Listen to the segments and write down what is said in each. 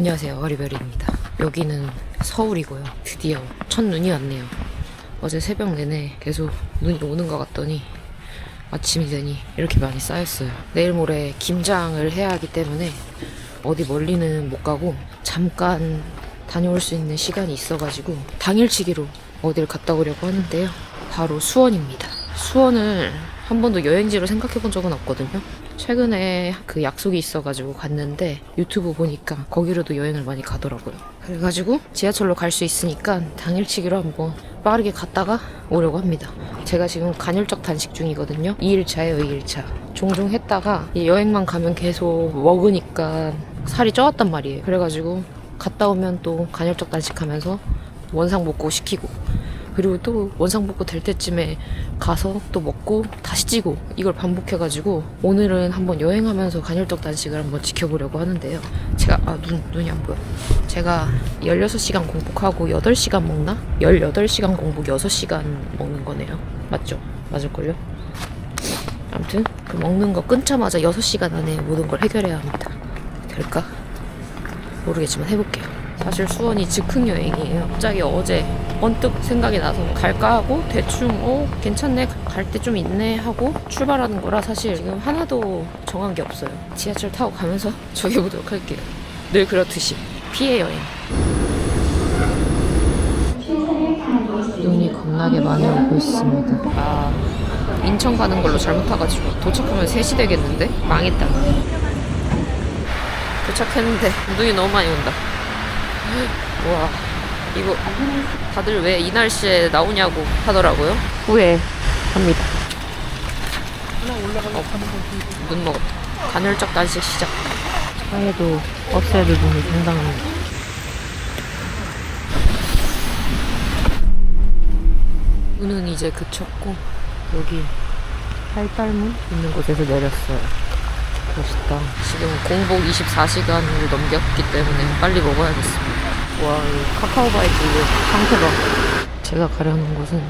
안녕하세요. 어리별입니다. 여기는 서울이고요. 드디어 첫 눈이 왔네요. 어제 새벽 내내 계속 눈이 오는 것 같더니 아침이 되니 이렇게 많이 쌓였어요. 내일 모레 김장을 해야 하기 때문에 어디 멀리는 못 가고 잠깐 다녀올 수 있는 시간이 있어가지고 당일치기로 어딜 갔다 오려고 하는데요. 바로 수원입니다. 수원을 한 번도 여행지로 생각해 본 적은 없거든요. 최근에 그 약속이 있어가지고 갔는데 유튜브 보니까 거기로도 여행을 많이 가더라고요. 그래가지고 지하철로 갈 수 있으니까 당일치기로 한번 빠르게 갔다가 오려고 합니다. 제가 지금 간헐적 단식 중이거든요. 2일차예요, 2일차. 종종 했다가 이 여행만 가면 계속 먹으니까 살이 쪄왔단 말이에요. 그래가지고 갔다 오면 또 간헐적 단식하면서 원상 복구 시키고 그리고 또 원상 복구 될 때쯤에 가서 또 먹고 다시 찌고 이걸 반복해가지고 오늘은 한번 여행하면서 간헐적 단식을 한번 지켜보려고 하는데요. 제가 아 눈 눈이 안 보여. 제가 16시간 공복하고 8시간 먹나? 18시간 공복 6시간 먹는 거네요. 맞죠? 맞을걸요? 아무튼 그 먹는 거 끊자마자 6시간 안에 모든 걸 해결해야 합니다. 될까? 모르겠지만 해볼게요. 사실 수원이 즉흥 여행이에요. 갑자기 어제 언뜻 생각이 나서 갈까 하고 대충 어 괜찮네 갈데좀 있네 하고 출발하는 거라 사실 지금 하나도 정한 게 없어요. 지하철 타고 가면서 적여보도록 할게요. 늘 그렇듯이 피해 여행. 눈이 겁나게 많이 오고 있습니다. 아 인천 가는 걸로 잘못 타가지고 도착하면 3시 되겠는데 망했다. 도착했는데 눈이 너무 많이 온다. 와 이거 다들 왜 이 날씨에 나오냐고 하더라고요. 후회합니다. 어, 눈 먹었다. 간헐적 단식 시작. 차에도 없애야 될 눈이 상당합니다. 눈은 이제 그쳤고 여기 팔달문 있는 곳에서 내렸어요. 멋있다. 지금 공복 24시간을 넘겼기 때문에 빨리 먹어야겠습니다. 와, 이 카카오바이트 이거 상태가. 제가 가려는 곳은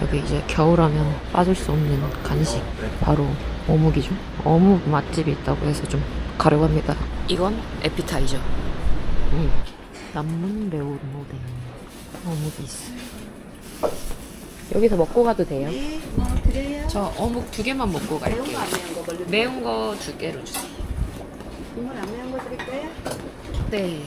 여기 이제 겨울하면 빠질 수 없는 간식. 바로 어묵이죠. 어묵 맛집이 있다고 해서 좀 가려고 합니다. 이건 에피타이저. 음. 남문 매운 모델. 어묵이 있어요. 여기서 먹고 가도 돼요? 저 어묵 두 개만 먹고 갈게요. 매운 거 두 개로 주세요. 국물 안 매운 거 드릴까요? 네.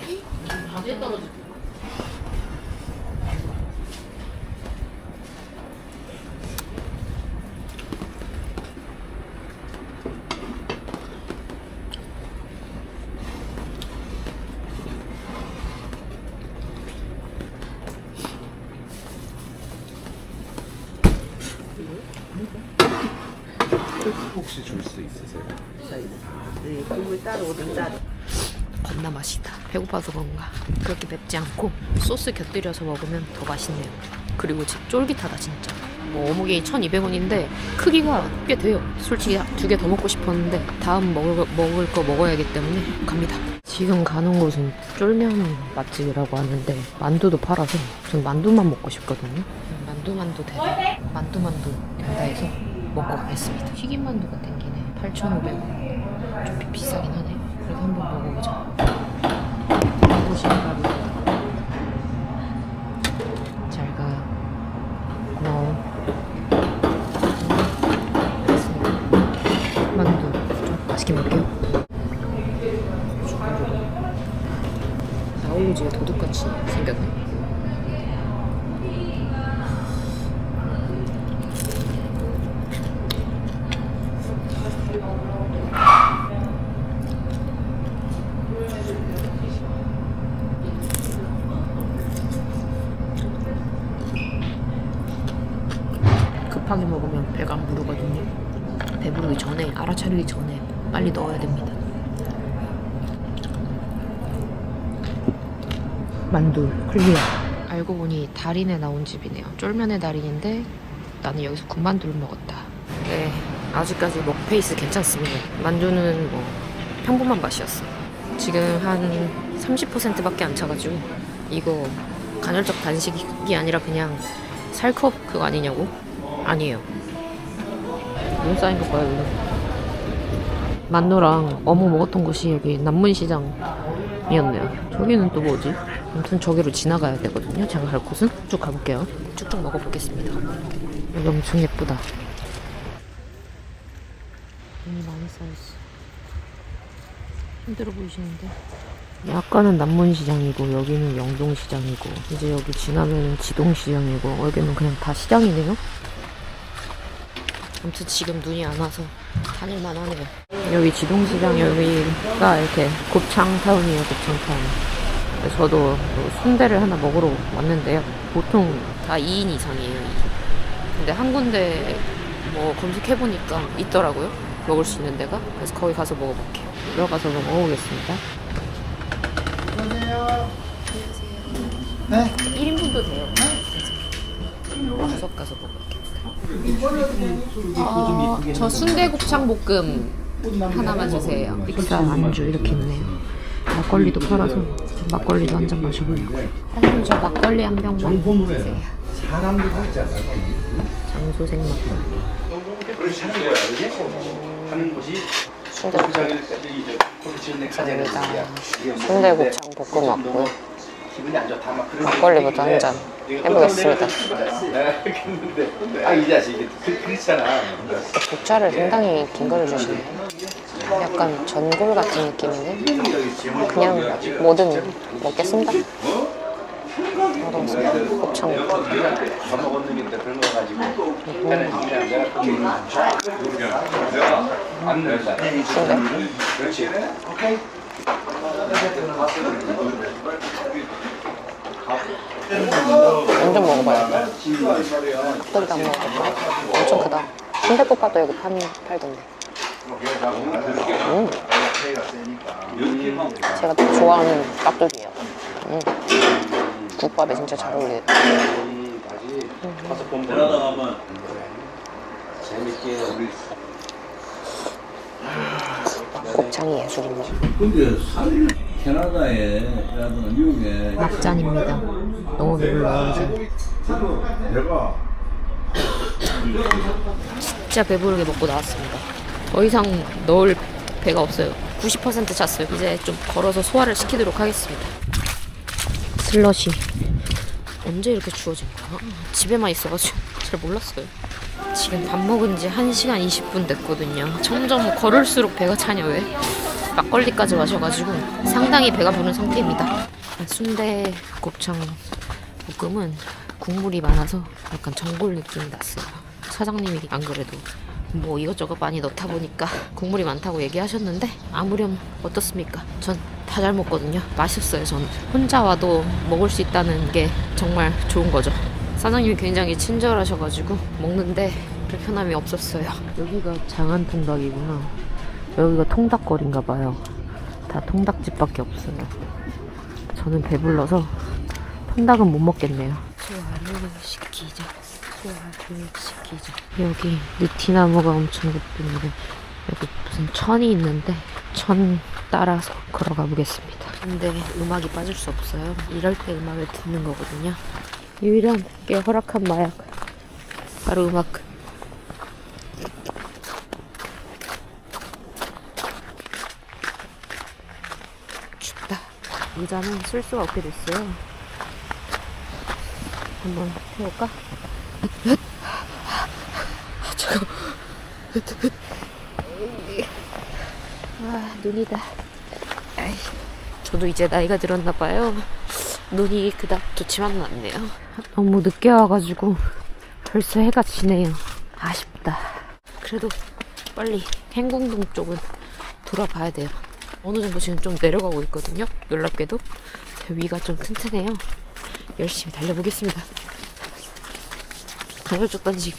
혹시 줄 수 있으세요? 네, 국물 따로 오뎅 따로. 겁나 맛있다. 배고파서 그런가. 그렇게 맵지 않고 소스 곁들여서 먹으면 더 맛있네요. 그리고 진- 쫄깃하다 진짜. 뭐 어묵이 1,200원인데 크기가 꽤 돼요. 솔직히 두 개 더 먹고 싶었는데 다음 먹을, 거- 먹을 거 먹어야 하기 때문에 갑니다. 지금 가는 곳은 쫄면 맛집이라고 하는데 만두도 팔아서 전 만두만 먹고 싶거든요. 만두 만두 대대 만두 만두 된다 해서 먹고 가겠습니다. 튀김 만두가 땡기네. 8,500원. 좀 비- 비싸긴 하네. 한번 먹어보자. 보시면 잘 가. 고마워. 알겠습니다. 만두 좀 맛있게 먹을게요. 나올로지가 도둑같이 생겼네. 급하게 먹으면 배가 안 부르거든요. 배부르기 전에 알아차리기 전에 빨리 넣어야 됩니다. 만두 클리어. 알고 보니 달인에 나온 집이네요. 쫄면의 달인인데 나는 여기서 군만두를 먹었다. 네, 아직까지 먹 페이스 괜찮습니다. 만두는 뭐 평범한 맛이었어. 지금 한 30%밖에 안 차가지고 이거 간헐적 단식이 아니라 그냥 살컵 그거 아니냐고? 아니에요. 눈 쌓인 거 봐요, 이거. 만두랑 어묵 먹었던 곳이 여기 남문시장 이었네요. 저기는 또 뭐지? 아무튼 저기로 지나가야 되거든요. 제가 갈 곳은 쭉 가볼게요. 쭉쭉 먹어보겠습니다. 여기 엄청 예쁘다. 눈이 많이 쌓였어. 힘들어 보이시는데? 약간은 남문시장이고 여기는 영동시장이고 이제 여기 지나면 지동시장이고 여기는 그냥 다 시장이네요. 아무튼 지금 눈이 안 와서 다닐만 하네요. 여기 지동시장 여기가 이렇게 곱창타운이에요, 곱창타운. 저도 뭐 순대를 하나 먹으러 왔는데요. 보통 다 2인 이상이에요. 2인. 근데 한 군데 뭐 검색해보니까 있더라고요. 먹을 수 있는 데가. 그래서 거기 가서 먹어볼게요. 들어가서 먹어보겠습니다. 네? 1인분도 돼요. 다섯 가서 먹을게요. 저 순대 곱창 볶음 하나만 주세요. 식사 안주 이렇게 있네요. 막걸리도 팔아서 막걸리도 한 잔 마셔보려고요. 사장님 저 막걸리 한 병만 주세요. 장소생 막걸리. 감사합니다. 순대 곱창 볶음 왔고요. 기분이 안 좋다 막 그런 막걸리부터 한 잔 해보겠습니다. 아, 이 자식이 그, 그렇잖아. 국자를 상당히 긴 거를 주시네요. 약간 전골 같은 느낌이네. 그냥 뭐든 먹겠습니다. 얼어서 곱창. 밥 먹었는데 그런 거 가지고? 그렇지. 완전 먹어봐야겠다. 닭도리도 안 먹어봤다. 엄청 크다. 순대국밥도 여기 판, 팔던데. 음, 제가 또 좋아하는 깍두기예요. 음. 국밥에 진짜 잘 어울리겠다. 우리 곱창이. 근데 사실 캐나다에 라든가 미국에 막잔입니다. 너무 배불러요, 이제. 내가 진짜 배부르게 먹고 나왔습니다. 더 이상 넣을 배가 없어요. 90% 찼어요. 이제 좀 걸어서 소화를 시키도록 하겠습니다. 슬러시. 언제 이렇게 추워진 거야? 집에만 있어가지고 잘 몰랐어요. 지금 밥 먹은 지 1시간 20분 됐거든요. 점점 걸을수록 배가 차냐 왜? 막걸리까지 마셔가지고 상당히 배가 부른 상태입니다. 순대 곱창 볶음은 국물이 많아서 약간 전골 느낌이 났어요. 사장님이 안 그래도 뭐 이것저것 많이 넣다 보니까 국물이 많다고 얘기하셨는데 아무렴 어떻습니까? 전 다 잘 먹거든요. 맛있어요, 저는. 혼자 와도 먹을 수 있다는 게 정말 좋은 거죠. 사장님이 굉장히 친절하셔가지고 먹는데 불편함이 없었어요. 여기가 장안 통닭이구나. 여기가 통닭거리인가 봐요. 다 통닭집밖에 없어요. 저는 배불러서 통닭은 못 먹겠네요. 소화를 시키자. 소화를 시키자. 여기 느티나무가 엄청 예쁜데 여기 무슨 천이 있는데 천 따라서 걸어가 보겠습니다. 근데 음악이 빠질 수 없어요. 이럴 때 음악을 듣는 거거든요. 유일하게 허락한 마약 바로 음악. 춥다. 의자는 쓸 수가 없게 됐어요. 한번 해볼까? 저거. 아, 눈이다. 저도 이제 나이가 들었나 봐요. 눈이 그닥 좋지만은 않네요. 너무 늦게 와가지고 벌써 해가 지네요. 아쉽다. 그래도 빨리 행궁동 쪽은 돌아봐야 돼요. 어느 정도 지금 좀 내려가고 있거든요. 놀랍게도 제 위가 좀 튼튼해요. 열심히 달려보겠습니다. 가요적 단식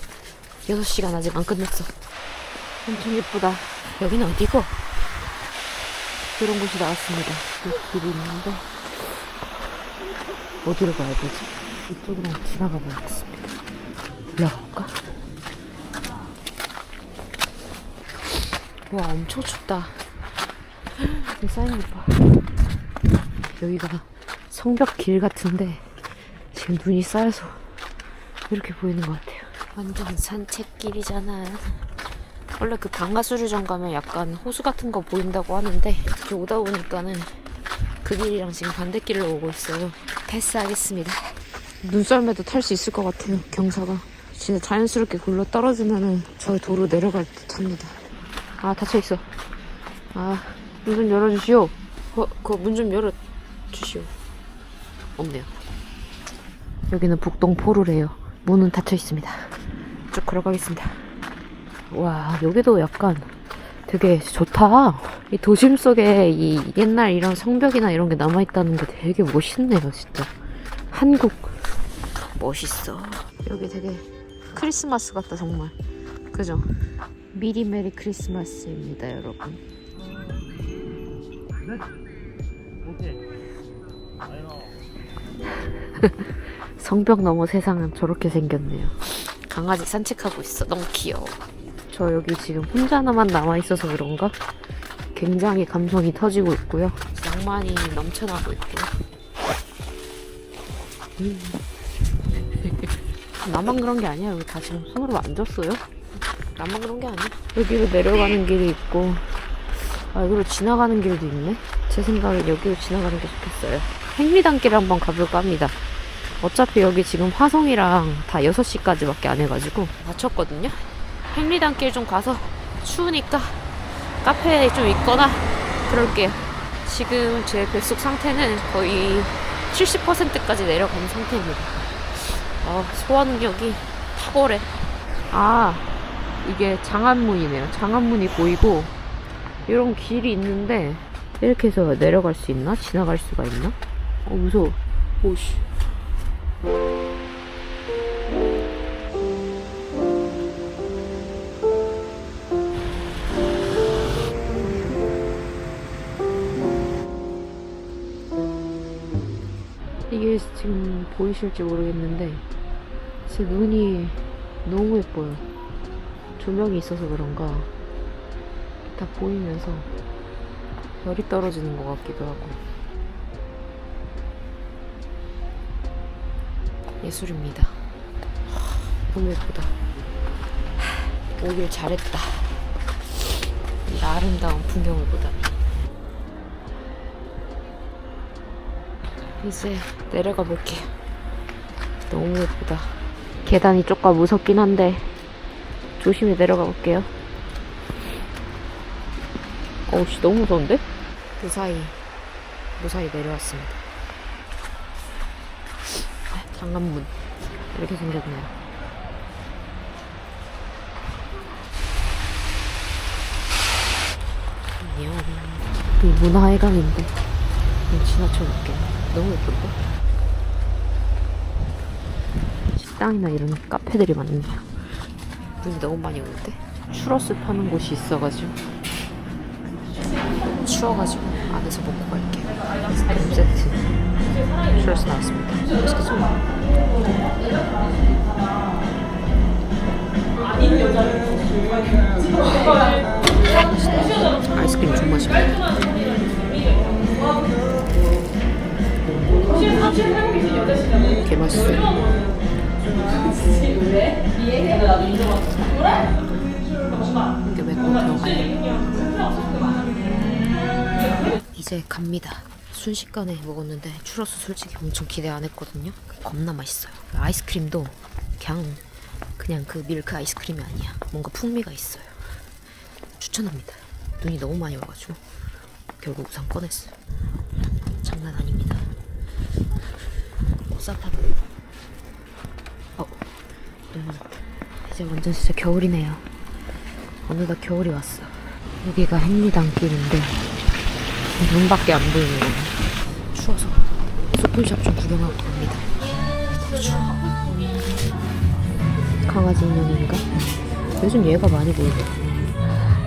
6시간 아직 안 끝났어. 엄청 예쁘다. 여기는 어디고? 그런 곳이 나왔습니다. 이 길이 있는데 어디로 가야 되지? 이쪽으로 지나가 보겠습니다. 올라가볼까? 와 엄청 춥다. 이 사인 봐. 여기가 성벽 길 같은데 지금 눈이 쌓여서 이렇게 보이는 것 같아요. 완전 산책길이잖아. 원래 그 방가수류장 가면 약간 호수 같은 거 보인다고 하는데 이렇게 오다 보니까는 그 길이랑 지금 반대길로 오고 있어요. 패스하겠습니다. 눈썰매도 탈 수 있을 것 같아요. 경사가. 진짜 자연스럽게 굴러 떨어지면은 저 도로 내려갈 듯 합니다. 아, 닫혀 있어. 아, 문 좀 열어주시오. 어, 그거 문좀 열어주시오. 없네요. 여기는 북동 포루래요. 문은 닫혀 있습니다. 쭉 걸어가겠습니다. 와, 여기도 약간 되게 좋다. 이 도심 속에 이 옛날 이런 성벽이나 이런 게 남아있다는 게 되게 멋있네요, 진짜. 한국. 멋있어. 여기 되게 크리스마스 같다, 정말. 그죠? 미리 메리 크리스마스입니다, 여러분. 성벽 너머 세상은 저렇게 생겼네요. 강아지 산책하고 있어. 너무 귀여워. 저 여기 지금 혼자 나만 남아있어서 그런가? 굉장히 감성이 터지고 있고요. 낭만이 넘쳐나고 있고요. 음. 나만 그런 게 아니야. 여기 다 지금 손으로 만졌어요. 나만 그런 게 아니야. 여기로 내려가는 길이 있고, 아, 여기로 지나가는 길도 있네? 제 생각엔 여기로 지나가는 게 좋겠어요. 행리단길 한번 가볼까 합니다. 어차피 여기 지금 화성이랑 다 6시까지밖에 안 해가지고 다쳤거든요. 행리단길 좀 가서 추우니까 카페에 좀 있거나 그럴게요. 지금 제 뱃속 상태는 거의 70%까지 내려간 상태입니다. 아, 소화 능력이 탁월해. 아, 이게 장안문이네요. 장안문이 보이고 이런 길이 있는데 이렇게 해서 내려갈 수 있나? 지나갈 수가 있나? 어, 무서워. 오씨. 보이실지 모르겠는데 제 눈이 너무 예뻐요. 조명이 있어서 그런가 다 보이면서 열이 떨어지는 것 같기도 하고 예술입니다. 너무 예쁘다. 하, 오길 잘했다. 이 아름다운 풍경을 보다니. 이제 내려가 볼게요. 너무 예쁘다. 계단이 조금 무섭긴 한데 조심히 내려가 볼게요. 어우씨 너무 무서운데? 무사히 무사히 내려왔습니다. 아, 장관문 이렇게 생겼네요. 이 문화회관인데 좀 지나쳐볼게요. 너무 예쁜데? 식당이나 이런 카페들이 많네요. 눈이 너무 많이 오는데? 추러스 파는 곳이 있어가지고 추워가지고 안에서 먹고 갈게요. 아이스크림 세트 추러스 나왔습니다. 맛있겠죠? 아이스크림 좀 맛있다. 개 맛있어요. 이제 갑니다. 순식간에 먹었는데 추러스 솔직히 엄청 기대 안 했거든요. 겁나 맛있어요. 아이스크림도 그냥 그냥 그 밀크 아이스크림이 아니야. 뭔가 풍미가 있어요. 추천합니다. 눈이 너무 많이 와가지고 결국 우산 꺼냈어요. 장난 아닙니다. 꽃사탕. 어, 눈. 이제 완전 진짜 겨울이네요. 어느덧 겨울이 왔어. 여기가 행리단길인데 눈밖에 안 거네. 추워서 소품샵 좀 구경하고 갑니다. 추워. 강아지 인형인가? 요즘 얘가 많이 보이더라.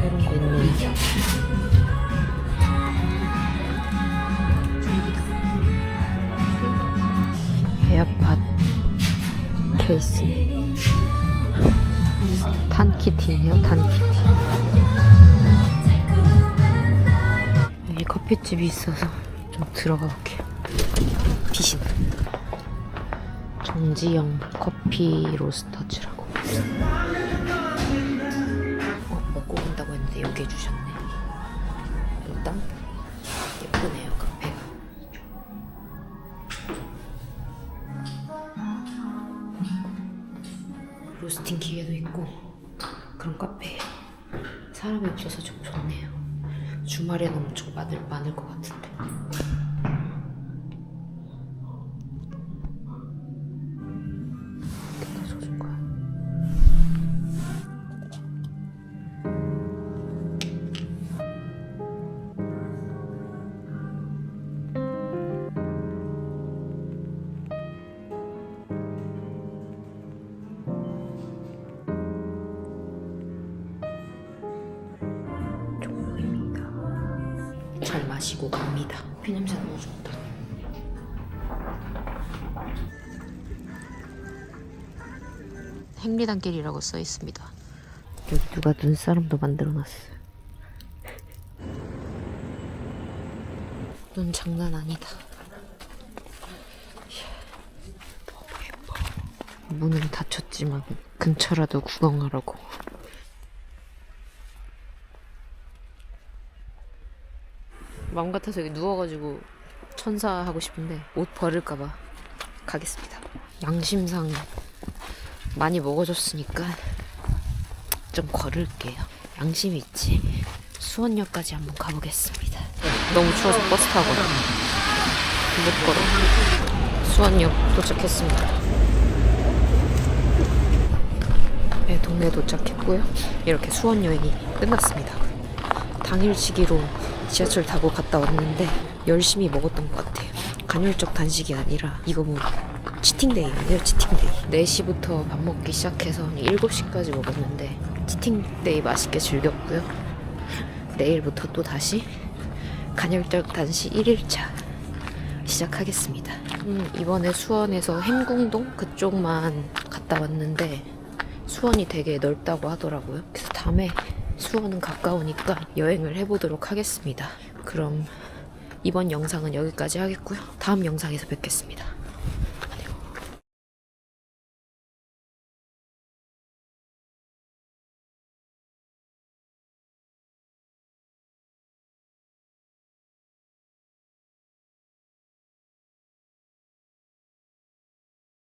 이런 거 있네. 에어팟 케이스. 탄키티네요, 탄키티. 여기 커피집이 있어서 좀 들어가 볼게요. 피신. 정지영 커피 로스터즈라고. 어, 먹고 간다고 했는데 여기 해주셨네. 일단 없어서 좀 좋네요. 주말에는 엄청 많을, 많을 것 같은데. 마시고 갑니다. 피 냄새 너무 좋다. 행리단길이라고 써 있습니다. 여기 누가 눈사람도 만들어놨어요. 눈 장난 아니다. 이야, 너무 예뻐. 문은 닫혔지만 근처라도 구경하라고. 마음 같아서 여기 누워가지고 천사 하고 싶은데 옷 버릴까봐 가겠습니다. 양심상 많이 먹어줬으니까 좀 걸을게요. 양심 있지. 수원역까지 한번 가보겠습니다. 너무 추워서 버스 타고 못 걸어. 수원역 도착했습니다. 네, 동네 도착했고요. 이렇게 수원 여행이 끝났습니다. 당일치기로 지하철 타고 갔다 왔는데 열심히 먹었던 것 같아요. 간헐적 단식이 아니라 이거 뭐 치팅데이예요, 치팅데이. 4시부터 밥 먹기 시작해서 7시까지 먹었는데 치팅데이 맛있게 즐겼고요. 내일부터 또 다시 간헐적 단식 1일차 시작하겠습니다. 음, 이번에 수원에서 햄궁동 그쪽만 갔다 왔는데 수원이 되게 넓다고 하더라고요. 그래서 다음에 수원은 가까우니까 여행을 해보도록 하겠습니다. 그럼 이번 영상은 여기까지 하겠고요. 다음 영상에서 뵙겠습니다.